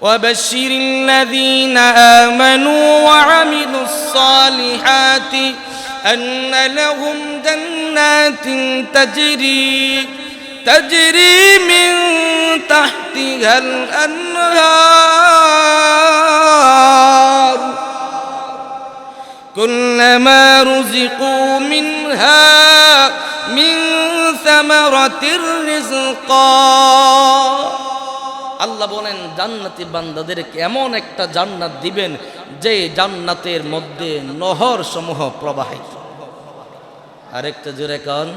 وبشر الذين آمنوا وعملوا الصالحات أن لهم جنات تجري تجري من تحتها الأنهار. كلما رزقوا منها من ثمرة رزقا আল্লাহ বলেন জান্নাতি বান্দাদেরকে এমন একটা জান্নাত দিবেন যে জান্নাতের মধ্যে নহর সমূহ প্রবাহিত আরেকটা জোরে কান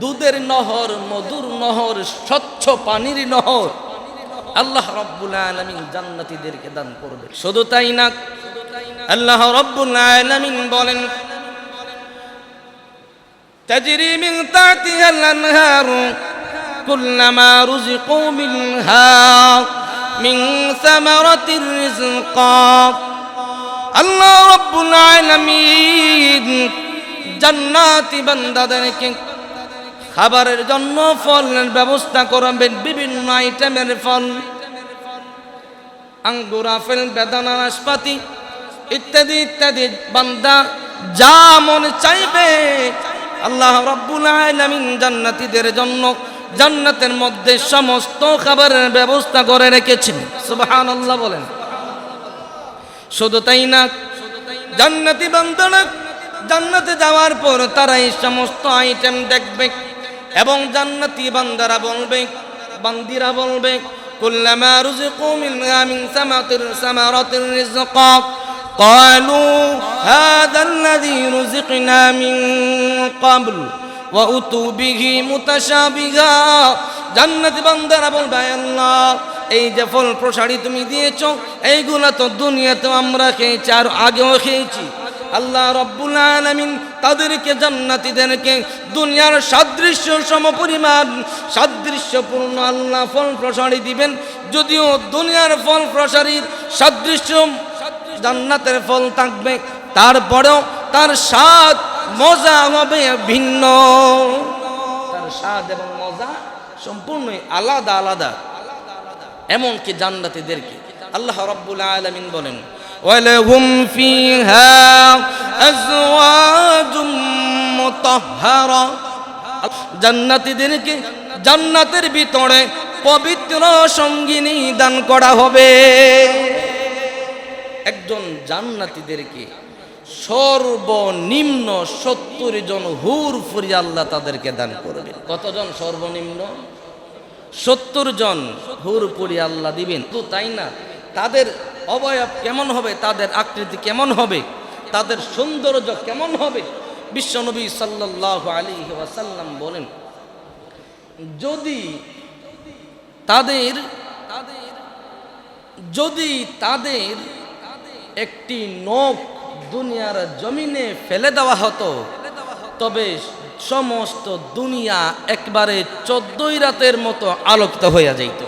দুধের নহর মধুর নহর স্বচ্ছ পানির নহর আল্লাহ রব্বুল আলামিন জান্নাতীদেরকে দান করবে শুধু তাই না আল্লাহ রব্বুল আলামিন বলেন تجري من تحتها الأنهار كلما رزقوا منها من ثمرة رزقا আল্লাহ রব্বুল আলামিন জান্নাতি বান্দাদেরকে খাবারের জন্য ফলের ব্যবস্থা করবেন বিভিন্ন আইটেমের ফল আঙ্গুর আপেল বেদানা নাশপাতি ইত্যাদি ইত্যাদি বান্দা যা মনে চাইবে আল্লাহ রব্বুল আলামিন জান্নাতীদের জন্য জান্নাতের মধ্যে সমস্ত খাবারের ব্যবস্থা করে রেখেছেন সুবহানাল্লাহ বলেন শুধু তাই না জান্নাতি বান্দারা জান্নাতে যাওয়ার পর তারা এই সমস্ত আইটেম দেখবে এবং জান্নাতি বান্দারা বলবে বান্দিরা বলবে কুল্লামা রুজিকু মিনহা মিন সামাতির সামারাতির রিজকা قالوا هذا الذي رزقنا من قبل ওয়াউতুবিহি মুতাশাবিহা। জান্নাতি বান্দারা বলবে আল্লাহ, এই যে ফল প্রসারী তুমি দিয়েছ, এইগুলা তো দুনিয়াতেও আমরা খেয়েছি আর আগেও খেয়েছি। আল্লাহ রব্বুল আলমিন তাদেরকে জান্নাতিদেরকে দুনিয়ার সাদৃশ্য সমপরিমাণ সাদৃশ্যপূর্ণ আল্লাহ ফল প্রসারী দিবেন। যদিও দুনিয়ার ফল প্রসারীর সাদৃশ্য জান্নাতের ফল থাকবে, তারপরেও তার স্বাদ মজা হবে ভিন্ন। তার স্বাদ এবং মজা সম্পূর্ণই আলাদা আলাদা। এমনকি জান্নাতীদেরকে। আল্লাহ রাব্বুল আলামিন বলেন, ওয়ালাহুম ফিহা আজওয়াজুম মুতাহহারা। জান্নাতীদেরকে জান্নাতের ভিতরে পবিত্র সঙ্গিনী দান করা হবে। একজন জান্নাতীদেরকে সর্বনিম্ন সত্তর জন হুর ফুরি আল্লাহ তাদেরকে দান করবে। কতজন সর্বনিম্ন? সত্তর জন হুর পুরি আল্লাহ দিবেন। তো তাই না? তাদের অবয়ব কেমন হবে? তাদের আকৃতি কেমন হবে? তাদের সৌন্দর্য কেমন হবে? বিশ্বনবী সাল্লাহ আলী ওয়াসাল্লাম বলেন যদি তাদের তাদের যদি তাদের একটি নখ দুনিয়ার জমিনে ফেলে দেওয়া হতো। তবে সমস্ত দুনিয়া একবারে চোদ্দই রাতের মতো আলোকিত হইয়া যাইত।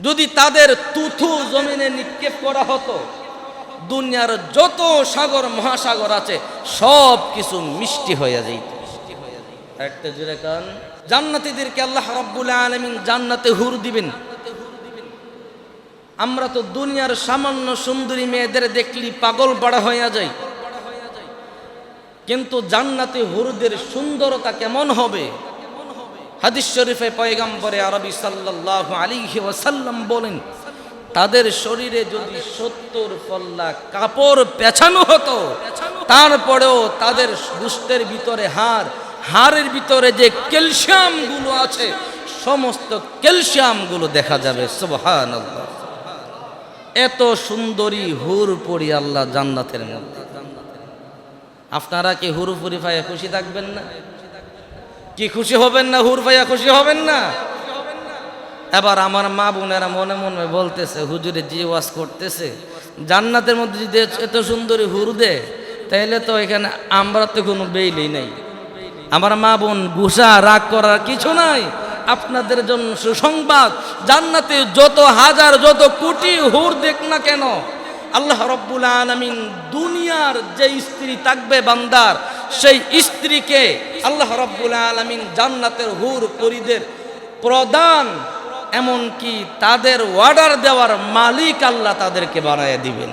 যদি তাদের তুথু জমিনে নিক্ষেপ করা হতো, দুনিয়ার যত সাগর, মহাসাগর আছে, সব কিছু মিষ্টি হইয়া যাইত। একটা জুড়ে কান, জান্নাতীদেরকে আল্লাহ রাব্বুল আলামিন জান্নাতে হুর দিবেন। আমরা তো দুনিয়ার সামান্য সুন্দরী মেয়েদের দেখলি পাগল পাড়া হইয়া যাই। কিন্তু জান্নাতে হুরদের সুন্দরতা কেমন হবে? হাদিস শরীফে পয়গাম্বরে আরবি সাল্লাল্লাহু আলাইহি ওয়াসাল্লাম বলেন, তাদের শরীরে যদি সত্তর পল্লা কাপড় পেছানো হতো, তারপরেও তাদের গুস্তের ভিতরে হাড়, হাড়ের ভিতরে যে ক্যালসিয়ামগুলো আছে, সমস্ত ক্যালসিয়ামগুলো দেখা যাবে। সুবহানাল্লাহ। এত সুন্দরী হুর পরি আল্লাহ জান্নাতের মধ্যে। আপনারা কি হুর পুরি পাইয়া খুশি থাকবেন না? কি খুশি হবেন না, হুর পাইয়া খুশি হবেন না? এবার আমার মা বোনেরা মনে মনে বলতেছে, হুজুরে, জি ওয়াজ করতেছে। জান্নাতের মধ্যে যদি এত সুন্দরী হুর দে তাইলে তো এখানে আমরা তো কোনো বেইলেই নেই। আমার মা বোন গুসা, রাগ করার কিছু নাই। আপনাদের জন্য সুসংবাদ। জান্নাতে যত হাজার, যত কোটি হুর দেখ না কেন, আল্লাহ রব্বুল আলমিন দুনিয়ার যে স্ত্রী থাকবে বান্দার, সেই স্ত্রীকে আল্লাহ রব্বুল আলমিন জান্নাতের হুর পরিদের প্রদান, এমনকি তাদের অর্ডার দেওয়ার মালিক আল্লাহ তাদেরকে বানায় দিবেন।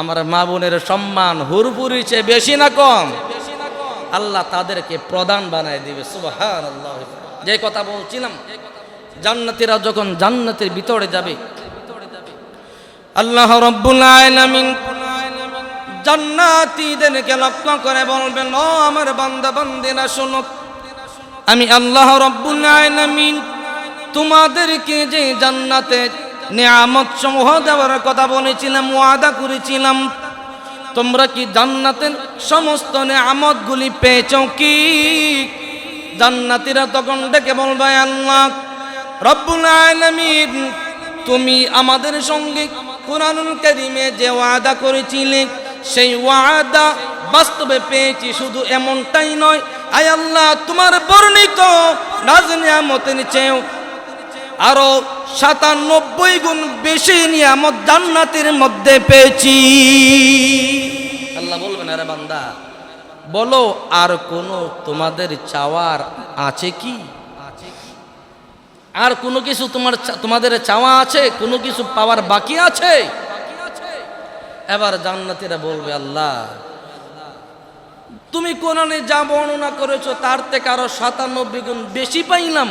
আমার মা বোনের সম্মান হুরপুরি চেয়ে বেশি না কম। আল্লাহ তাদেরকে প্রধান বানায় দিবে সুবাহান আল্লাহ যে কথা বলছিলাম, জান্নাতীরা যখন জান্নাতের ভিতরে যাবে, আল্লাহ রব্বুল আলামিন জান্নাতীদেরকে লক্ষ্য করে বলবেন, ও আমার বান্দা, বান্দিরা, শোনো, আমি আল্লাহ রব্বুল আলামিন তোমাদেরকে যে জান্নাতে নিয়ামত সমূহ দেওয়ার কথা বলেছিলাম, ওয়াদা করেছিলাম তোমরা কি জান্নাতের সমস্ত নিয়ামতগুলি পেয়েছ কি? জান্নাতিরা তখন ডেকে বলবে, আল্লাহ রব্বুল আলামিন, তুমি আমাদের সঙ্গে কোরআনুল কারীমে যে ওয়াদা করেছিলে, সেই ওয়াদা বাস্তবে পেয়েছি, শুধু এমনটাই নয়। আয় আল্লাহ, তোমার বর্ণিত নাজনিয়ামতের চেয়েও আরও সাতানব্বই গুণ বেশি নিয়ামত জান্নাতের মধ্যে পেয়েছি। আল্লাহ বলবেন, আরে বান্দা, বলো আর কোনো তোমাদের চাওয়ার আছে কি? আর কোনো কিছু তোমার তোমাদের চাওয়া আছে? কোনো কিছু পাওয়ার বাকি আছে? এবার জান্নাতিরা বলবে, আল্লাহ, তুমি কোরআনে যা বর্ণনা করেছ, তার থেকে আরও সাতানব্বই গুণ বেশি পাইলাম।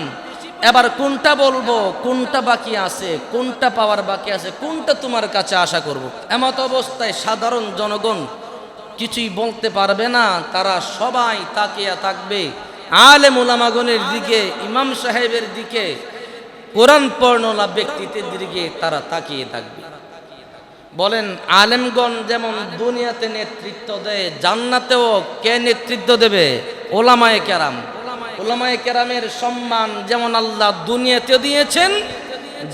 এবার কোনটা বলব? কোনটা বাকি আছে? কোনটা পাওয়ার বাকি আছে? কোনটা তোমার কাছে আশা করব। এমত অবস্থায় সাধারণ জনগণ কিছুই বলতে পারবে না। তারা সবাই তাকিয়া থাকবে। আলে মুলামাগনের দিকে, ইমাম সাহেবের দিকে, কোরআন পর্ণলা ব্যক্তিত্বের দিকে তারা তাকিয়ে থাকবে। বলেন, আলেমগণ যেমন দুনিয়াতে নেতৃত্ব দেয়, জান্নাতেও কে নেতৃত্ব দেবে? ওলামায়ে কেরাম। ওলামায়ে কেরামের সম্মান যেমন আল্লাহ দুনিয়াতে দিয়েছেন,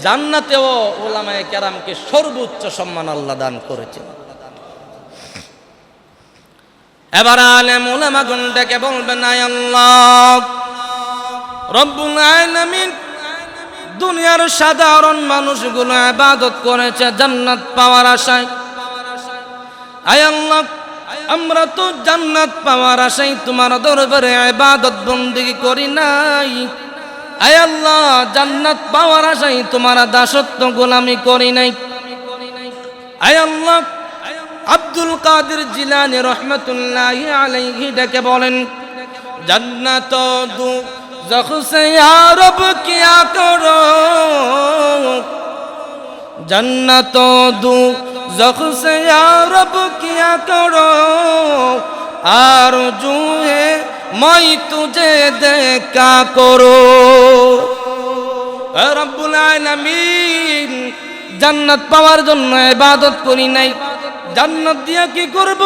জান্নাতেও ওলামায়ে কেরামকে সর্বোচ্চ সম্মান আল্লাহ দান করেছেন। এবার আলেম ওলামাগণ ডেকে বলবেন, আয় আল্লাহ, রব্বুল আলামিন দুনিয়ার সাধারণ মানুষগুলো আবাদত করেছে জান্নাত পাওয়ার আশায়। আয় আল্লাহ আমরা তো জান্নাত পাওয়ার আশাই তোমার দরবারে আবাদত বন্দিগি করি নাই। আয় আল্লাহ, জান্নাত পাওয়ার আশাই তোমার দাসত্ব গোলামি করি নাই। আয় আল্লাহ, আব্দুল কাদের জিলানি রহমতুল্লাহ আলাইহি ডেকে বলেন, জান্নাত দু যখন সে আরব কিয়া করো جنتوں دو زخ سے یا رب کیا کرو آرجو ہے میں تجھے دیکھا کرو رب العالمین জান্নাত পাওয়ার জন্য ইবাদত করি নাই জান্নাত দিয়ে কি করব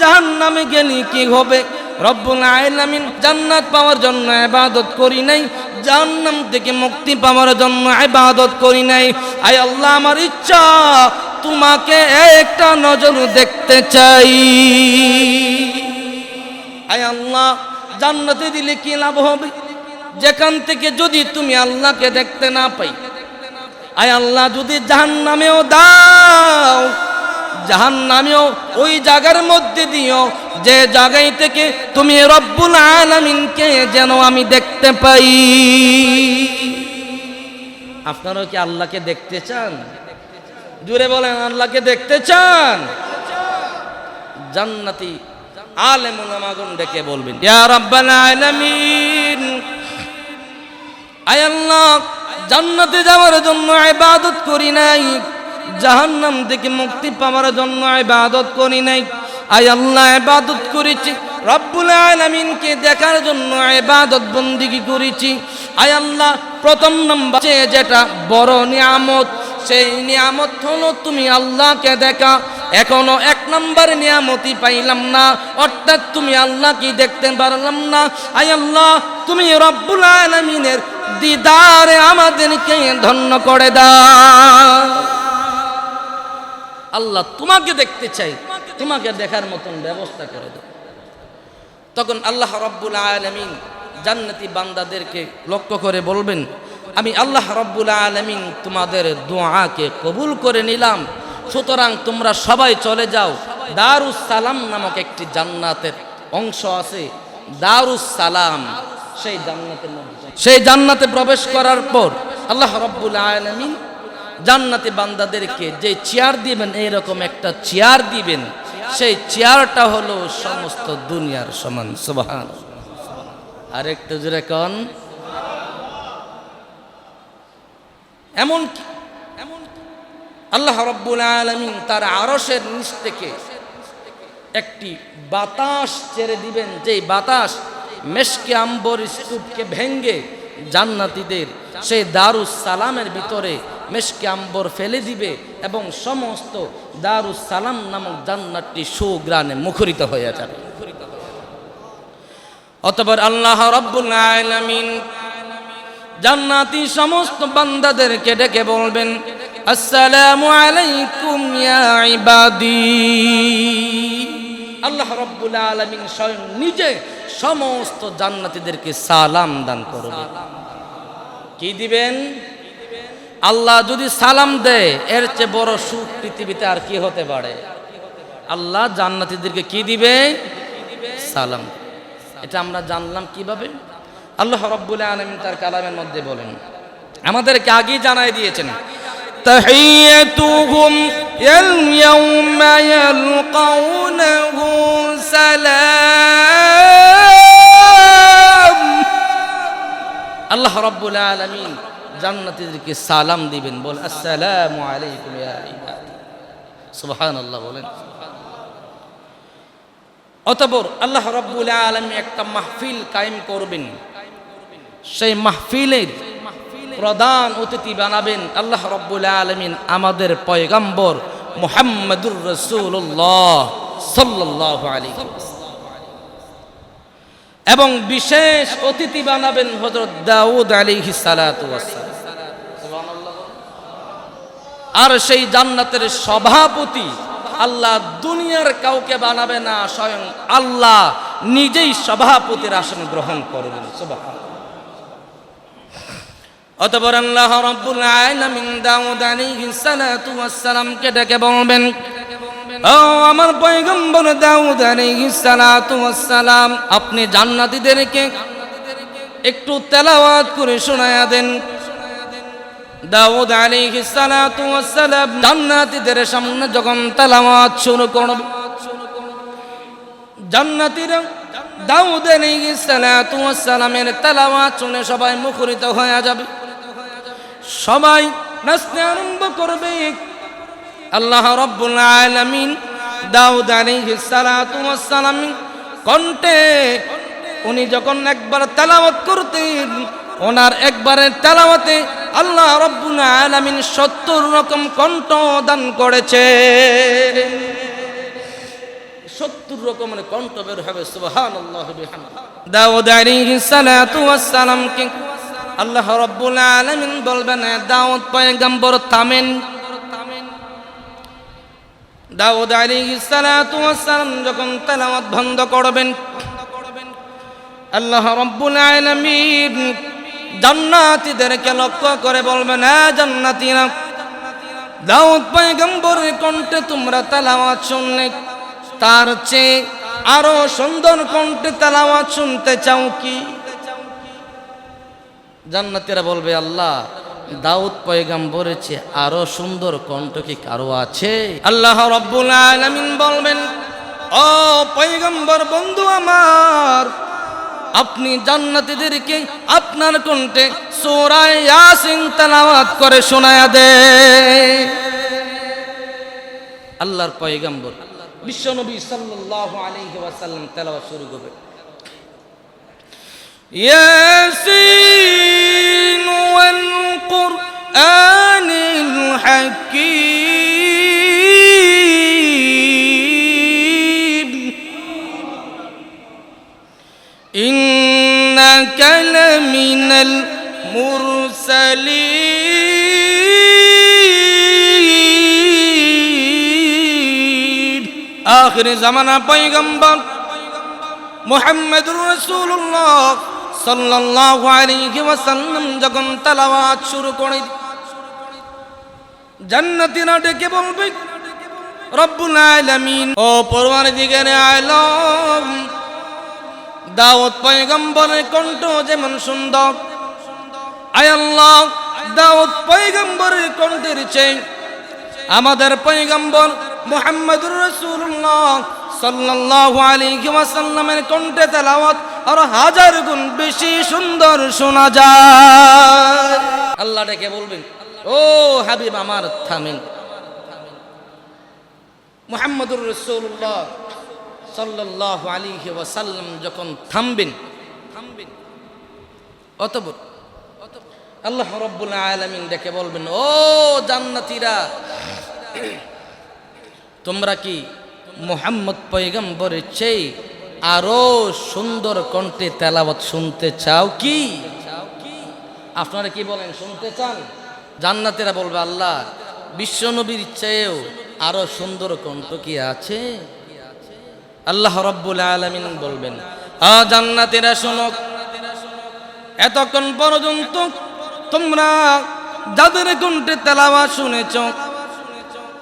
জাহান্নামে গেলে কি হবে রব্বুল আলামিন জান্নাত পাওয়ার জন্য ইবাদত করি নাই, জাহান্নাম থেকে মুক্তি পাওয়ার জন্য ইবাদত করি নাই। আয় আল্লাহ, আমার ইচ্ছা তোমাকে একটা নজর দেখতে চাই। আয় আল্লাহ, জান্নাতে দিলে কি লাভ হবে? যেখান থেকে যদি তুমি আল্লাহকে দেখতে না পাই। আয় আল্লাহ, যদি জাহান নামেও দাও জাহান নামেও ওই জায়গার মধ্যে দিও যে জায়গায় থেকে তুমি রব্বুল আলামিনকে যেন আমি দেখতে পাই। আপনারাও কি আল্লাহকে দেখতে চান? জুড়ে বলেন, আল্লাহকে দেখতে চান? জান্নাতি আলেমুল আমাগুন ডেকে বলবেন, ইয়া রাব্বাল আলামিন, আয় আল্লাহ, জান্নাতে যাওয়ার জন্য ইবাদত করি নাই। জাহান্নাম থেকে মুক্তি পাওয়ার জন্য ইবাদত করি নাই। আয় আল্লাহ, ইবাদত করেছি। রব্বুল আলামিনকে দেখার জন্য ইবাদত বন্দিগি করেছি। আয় আল্লাহ, প্রথম নম্বর যেটা বড় নিয়ামত, সেই নিয়ামত হলো তুমি আল্লাহকে দেখা। এখনও এক নম্বর নিয়ামতি পাইলাম না, অর্থাৎ তুমি আল্লাহ কি দেখতে পারলাম না। আয় আল্লাহ, তুমি রব্বুল আলমিনের দিদারে আমাদেরকে ধন্য করে দাও। আল্লাহ তোমাকে দেখতে চাই, তোমাকে দেখার মতন ব্যবস্থা করে দাও। তখন আল্লাহ রব্বুল আলমিন জান্নাতি বান্দাদেরকে লক্ষ্য করে বলবেন, আমি আল্লাহ রব্বুল আলমিন তোমাদের দোয়াকে কবুল করে নিলাম, সুতরাং তোমরা সবাই চলে যাও। দারুস সালাম নামক একটি জান্নাতের অংশ আছে। দারুস সালাম সেই জান্নাতের মধ্যে। সেই জান্নাতে প্রবেশ করার পর আল্লাহ রব্বুল আলামিন জান্নাতি বান্দাদেরকে যে চেয়ার দিবেন, এইরকম একটা চেয়ার দিবেন। সেই চেয়ারটা হলো সমস্ত দুনিয়ার সমান, সুবহান। আর একটু জোরে কন। এমন এমন আল্লাহ রব্বুল আলামিন তার আরশের নিচ থেকে একটি বাতাস ছেড়ে দিবেন, যেই বাতাস মেশকে, আম্বর স্তূপকে ভেঙ্গে জান্নাতীদের সেই দারুস সালামের ভিতরে মেশকে আম্বর ফেলে দিবে এবং সমস্ত দারুস সালাম নামক জান্নাতটি সুগ্রানে মুখরিত হয়ে যাবে। অতপর আল্লাহ রব্বুল আলামিন জান্নাতি সমস্ত বান্দাদেরকে ডেকে বলবেন, আসসালামু আলাইকুম ইয়া ইবাদি। আল্লাহ রব্বুল আলামিন স্বয়ং নিজে সমস্ত জান্নাতীদেরকে সালাম দান করবেন কি দিবেন? আল্লাহ যদি সালাম দেয় এর চেয়ে বড় সুখ পৃথিবীতে আর কি হতে পারে আল্লাহ জান্নাতীদেরকে কি দিবে সালাম এটা আমরা জানলাম কিভাবে আল্লাহ রব্বুল আলমিন তার কালামের মধ্যে বলেন আমাদেরকে আগেই জানাই দিয়েছেন تحيتهم اليوم يلقونه سلام আল্লাহ রব্বুল আলমিন জান্নাতীদেরকে সালাম দিবেন, বল, আসসালামু আলাইকুম ইবাদি। সুবহানাল্লাহ বলেন। অতপর আল্লাহ রব্বুল আলমী একটা মাহফিল কায়েম করবেন। সেই মাহফিলের প্রধান অতিথি বানাবেন আল্লাহ রব্বুল আলমিন আমাদের পয়গম্বর মোহাম্মদুর রসুল্লাহ সাল্লাহ আলী এবং বিশেষ অতিথি বানাবেন হজরত দাউদ আলী আর সেই জান্নাতের সভাপতি আল্লাহ দুনিয়ার কাউকে বানাবে না, স্বয়ং আল্লাহ নিজেই সভাপতির আসন গ্রহণ করবেন অতপর আল্লাহ রব্বুল আলামিন দাউদ আলাইহিস সালাতু ওয়াস ডেকে বলবেন ও আমার পয়গম্বর দাউদ সালাম, আপনি জান্নাতীদেরকে একটু তেলাওয়াত করে শোনায়া দেন। দাউদ সালাম জান্নাতীদের সামনে যখন তেলাওয়াত শুরু করবে জান্নাতীরা দাউদ সালামের তেলাওয়াত শুনে সবাই মুখরিত হয়ে যাবে। সবাই নাচতে আরম্ভ করবে আল্লাহ রব্বুল আলামিন দাউদ সালাম কণ্ঠে উনি যখন একবার তেলাওয়াত করতেন, ওনার একবারের তেলাওয়াতে আল্লাহ রব্বুল আলামিন সত্তর রকম কণ্ঠ দান করেছে সত্তর রকমের কণ্ঠ বের হবে বিহামদিহি। দাউদ সালামকে আল্লাহ রব্বুল আলামিন বলবেন দাউদ পয়গম্বর থামেন। দাউদ ওয়াস সালাম যখন তেলাওয়াত বন্ধ করবেন, আল্লাহ রব্বুল আলামিন জান্নাতীদেরকে লক্ষ্য করে বলবেন হ্যাঁ জান্নাতীরা, দাউদ পয়গম্বরের কণ্ঠে তোমরা তেলাওয়াত শুনলে, তার চেয়ে আরও সুন্দর কণ্ঠে তেলাওয়াত শুনতে চাও কি? জান্নাতীরা বলবে, আল্লাহ দাউদ পয়গাম্বরের চেয়ে আরও সুন্দর কণ্ঠ কি কারও আছে? আল্লাহ রব্বুল আলামিন বলবেন, ও পয়গম্বর বন্ধু আমার, আপনি জান্নাতীদেরকে আপনার কণ্ঠে সূরা ইয়াসিন তেলাওয়াত করে শোনায়া দে। আল্লাহর পয়গম্বর, বিশ্বনবী সাল্লাল্লাহু আলাইহি ওয়াসাল্লাম তেলাওয়াত শুরু করবে। ياسين والقرآن الحكيم. إنك لمن المرسلين. آخر زمان پیغمبر محمد رسول الله. যখন তেলাওয়াত শুরু করে জান্নাতীরা ডেকে বলবে, রব্বুল ও পরওয়ারদিগারে আলম, দাউদ পয়গম্বরের কণ্ঠ যেমন সুন্দর, আয় পয়গম্বরের কণ্ঠের চেয়ে আমাদের পয়গম্বর মুহাম্মদুর রাসূলুল্লাহ সাল্লাল্লাহু আলাইহি ওয়াসাল্লামের কণ্ঠে তেলাওয়াত আর হাজার গুণ বেশি সুন্দর শোনা যায়। আল্লাহ ডেকে বলবেন, ও হাবিব আমার থামিন। মুহাম্মদুর রাসূলুল্লাহ সাল্লাল্লাহু আলাইহি ওয়াসাল্লাম যখন থামবেন থামবেন, অতঃপর আল্লাহ রব্বুল আলামিন ডেকে বলবেন, ও জান্নাতীরা, তোমরা কি মোহাম্মদ পয়গম্বরের চেয়ে আরও সুন্দর কণ্ঠে তেলাওয়াত শুনতে চাও কি? আপনারা কি বলেন, শুনতে চান? জান্নাতেরা বলবে, আল্লাহ, বিশ্বনবীর চেয়েও আরও সুন্দর কণ্ঠ কি আছে? আল্লাহ রব্বুল আলামিন বলবেন, আ জান্নাতেরা শুনক এতক্ষণ পর্যন্ত তোমরা যাদের কণ্ঠে তেলাওয়া শুনেছ,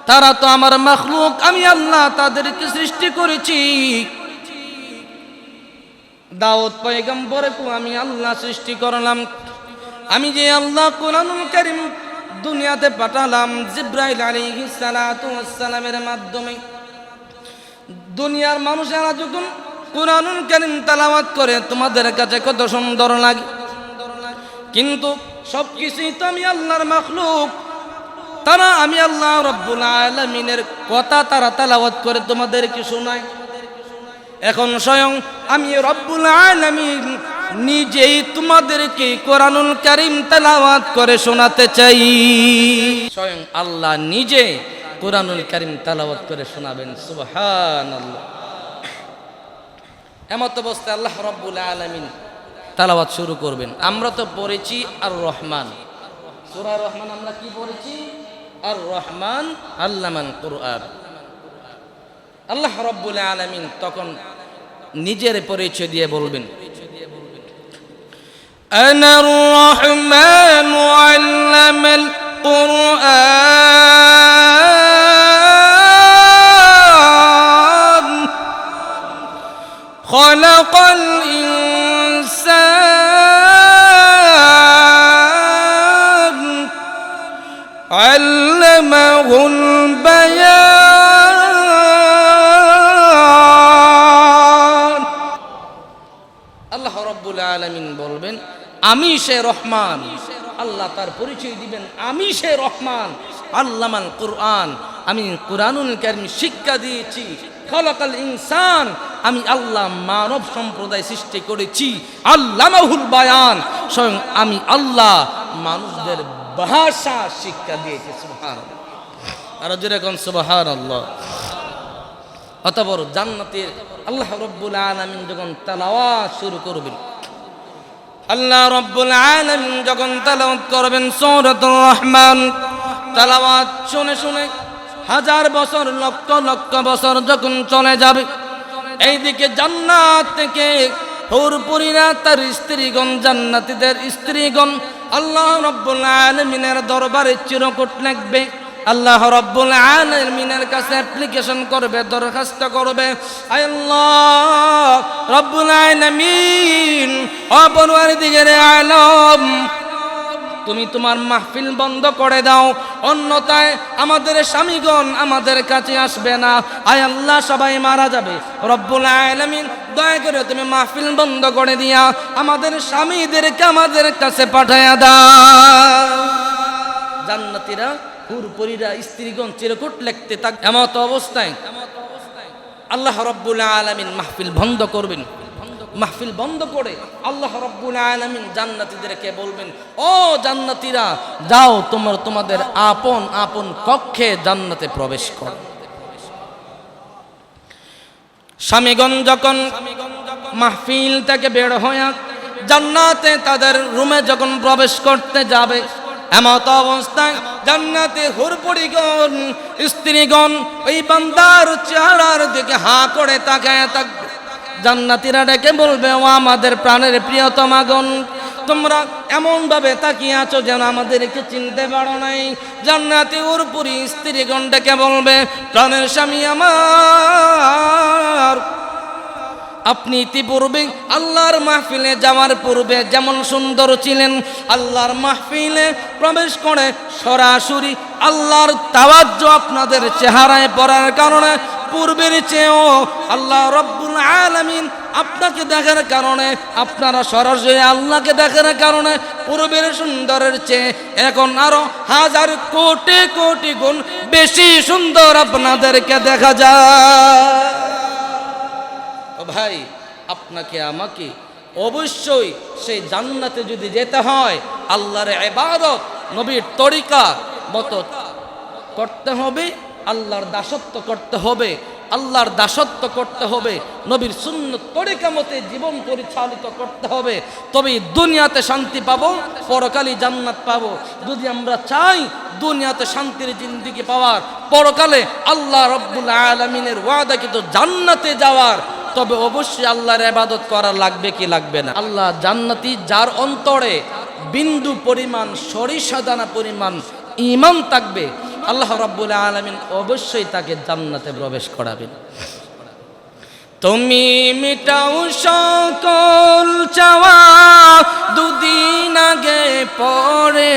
তারা তো আমার মখলুক, আমি আল্লাহ তাদেরকে সৃষ্টি করেছি। দাউদ পয়গম্বরকে আমি আল্লাহ সৃষ্টি করলাম। আমি যে আল্লাহ কোরআনুল করিম দুনিয়াতে পাঠালাম, জিব্রাইল আলাইহিস সালাতু ওয়াস সালামের মাধ্যমে। দুনিয়ার মানুষেরা যখন কোরআনুল করিম তেলাওয়াত করে, তোমাদের কাছে কত সুন্দর লাগে। কিন্তু সব কিছুই তো আমি আল্লাহর মখলুক। তারা আমি আল্লাহ রব্বুল আলমিনের কথা তারা তেলাওয়াত করে তোমাদেরকে শোনায়? এখন স্বয়ং আমি রব্বুল আলমিন নিজেই তোমাদেরকে কোরআনুল করিম তেলাওয়াত করে শোনাতে চাই। স্বয়ং আল্লাহ নিজে কোরআনুল করিম তেলাওয়াত করে শোনাবেন সুবহান আল্লাহ এমত অবস্থায় আল্লাহ রব্বুল আলমিন তালাওয়াত শুরু করবেন। আমরা তো পড়েছি আর রহমান সুরা রহমান আমরা কি পড়েছি? আর রহমান আল্লামান কুরআন। আল্লাহ রব্বুল আলামিন তখন নিজের পরিচয় দিয়ে বলবেন أنا الرحمن علم القرآن আমি সে রহমান। আল্লাহ তার পরিচয় দিবেন, আমি সে রহমান। আল্লামাল কোরআন, আমি কোরআনুল কারিম শিক্ষা দিয়েছি। খলকাল ইনসান, আমি আল্লাহ মানব সম্প্রদায় সৃষ্টি করেছি। আল্লামাহুল বায়ান, স্বয়ং আমি আল্লাহ মানুষদের ভাষা শিক্ষা দিয়েছি সুবহান আর যেরকম সুবহান আল্লাহ অতবর জান্নাতের আল্লাহ রব্বুল আলামিন যখন তালাওয়া শুরু করবেন আল্লাহ রব্বুল আলামিন যখন তেলাওয়াত করবেন সূরাতুর রহমান, তালাওয়াত শুনে শুনে হাজার বছর, লক্ষ লক্ষ বছর যখন চলে যাবে, এইদিকে জান্নাত থেকে হুরপুরীরা তার স্ত্রীগণ, জান্নাতীদের স্ত্রীগণ আল্লাহ রব্বুল আলামিনের দরবারে চিরকুট লাগবে। আল্লাহ রব্বুল আলামিনের কাছে অ্যাপ্লিকেশন করবে, দরখাস্ত করবে। আল্লাহ! তুমি তোমার মাহফিল বন্ধ করে দাও অন্যতায় আমাদের স্বামীগণ আমাদের কাছে আসবে না। আয় আল্লাহ, সবাই মারা যাবে। রব্বুল আলামিন, দয়া করে তুমি মাহফিল বন্ধ করে দিয়া আমাদের স্বামীদেরকে আমাদের কাছে পাঠায়া দাও। জান্নাতীরা হুরপুরীরা স্ত্রীগণ চিরকুট লেখতে থাক এমত অবস্থায় আল্লাহ রব্বুল আলামিন মাহফিল বন্ধ করবেন। মাহফিল বন্ধ করে আল্লাহ রব্বুল আলামিন জান্নাতীদেরকে বলবেন, ও জান্নাতীরা, যাও তোমার, তোমাদের আপন আপন কক্ষে জান্নাতে প্রবেশ কর। স্বামীগণ যখন মাহফিল থেকে বের হয়ে জান্নাতে তাদের রুমে যখন প্রবেশ করতে যাবে, এমত অবস্থায় জান্নাতে হুরপুরিগণ, স্ত্রীগণ, ওই বান্দার চেহারার দিকে হা করে তাকায় থাকবে। জান্নাতিরা ডেকে বলবে, ও আমাদের প্রাণের প্রিয়তমাগণ, তোমরা এমন ভাবে তাকিয়ে আছো যেন আমাদেরকে চিনতে পারো নাই। জান্নাতি উরপুরি স্ত্রীগণ ডেকে বলবে, প্রাণের স্বামী আমার আপনি ইতিপূর্বে আল্লাহর মাহফিলে যাওয়ার পূর্বে যেমন সুন্দর ছিলেন, আল্লাহর মাহফিলে প্রবেশ করে সরাসরি আল্লাহর তাওয়াজ্জ আপনাদের চেহারায় পড়ার কারণে পূর্বের চেয়েও আল্লাহ রব্বুল আলামিন আপনাকে দেখার কারণে, আপনারা সরাসরি আল্লাহকে দেখার কারণে পূর্বের সুন্দরের চেয়ে এখন আরও হাজার কোটি কোটি গুণ বেশি সুন্দর আপনাদেরকে দেখা যায়। ভাই, আপনাকে, আমাকে অবশ্যই সেই জান্নাতে যদি যেতে হয়, আল্লাহর এবাদত নবীর তরিকা মতো করতে হবে, আল্লাহর দাসত্ব করতে হবে, আল্লাহর দাসত্ব করতে হবে, নবীর শূন্য তরিকা মতে জীবন পরিচালিত করতে হবে তবে দুনিয়াতে শান্তি পাবো পরকালে জান্নাত পাবো। যদি আমরা চাই দুনিয়াতে শান্তির জিন্দিগি পাওয়ার, পরকালে আল্লাহ রব্বুল আলমিনের ওয়াদা কিন্তু জান্নাতে যাওয়ার তবে অবশ্যই আল্লাহর ইবাদত করা লাগবে কি লাগবে না। আল্লাহ জান্নাতি যার অন্তরে বিন্দু পরিমাণ সরিষা দানা পরিমাণ ইমান থাকবে, আল্লাহ রাব্বুল আলামিন অবশ্যই তাকে জান্নাতে প্রবেশ করাবেন। তুমি মিটাও সকল চাওয়া দুদিন আগে পরে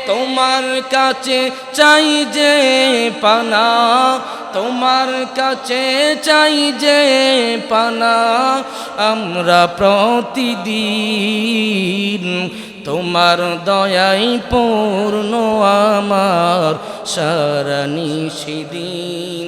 তোমার কাছে চাই যে পানা, তোমার কাছে চাই যে পানা, আমরা প্রতিদিন তোমার দয়াই পূর্ণ, আমার সারণী সেদিন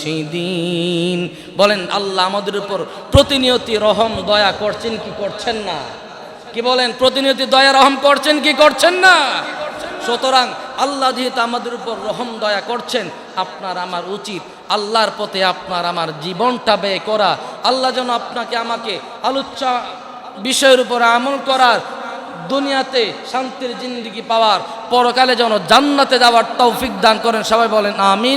সেদিন বলেন, আল্লাহ আমাদের উপর প্রতিনিয়তি রহম, দয়া করছেন কি করছেন না? কি বলেন, প্রতিনিয়তি দয়া, রহম করছেন কি করছেন না? সুতরাং আল্লাহ যেহেতু আমাদের উপর রহম, দয়া করছেন, আপনার আমার উচিত। আল্লাহর পথে আপনার আমার জীবনটা ব্যয় করা। আল্লাহ যেন আপনাকে, আমাকে আলোচ্য বিষয়ের উপর আমল করার, দুনিয়াতে শান্তির জিন্দিগি পাওয়ার, পরকালে যেন জান্নাতে যাওয়ার তৌফিক দান করেন। সবাই বলেন, আমিন।